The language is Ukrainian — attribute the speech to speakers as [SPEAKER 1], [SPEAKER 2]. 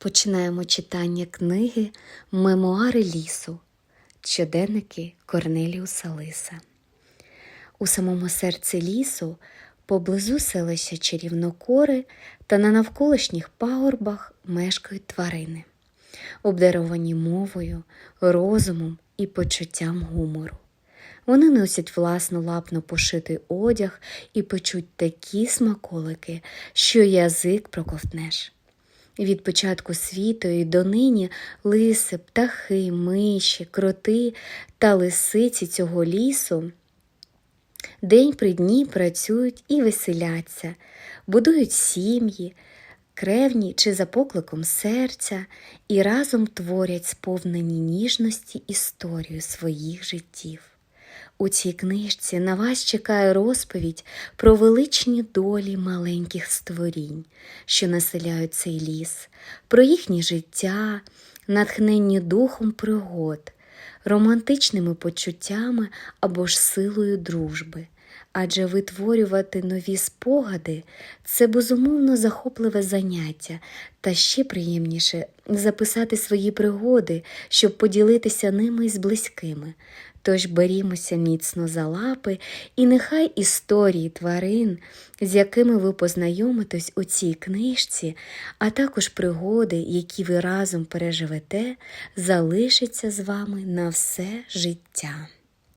[SPEAKER 1] Починаємо читання книги Мемуари лісу, щоденники Корнеліуса Лиса. У самому серці лісу, поблизу селища Чарівнокори та на навколишніх пагорбах мешкають тварини, обдаровані мовою, розумом і почуттям гумору. Вони носять власно лапно пошитий одяг і печуть такі смаколики, що язик проковтнеш. Від початку світу і донині лиси, птахи, миші, кроти та лисиці цього лісу день при дні працюють і веселяться, будують сім'ї, кревні чи за покликом серця і разом творять сповнені ніжності історію своїх життів. У цій книжці на вас чекає розповідь про величні долі маленьких створінь, що населяють цей ліс, про їхнє життя, натхненні духом пригод, романтичними почуттями або ж силою дружби. Адже витворювати нові спогади це безумовно захопливе заняття, та ще приємніше записати свої пригоди, щоб поділитися ними із близькими. Тож берімося міцно за лапи, і нехай історії тварин, з якими ви познайомитесь у цій книжці, а також пригоди, які ви разом переживете, залишаться з вами на все життя.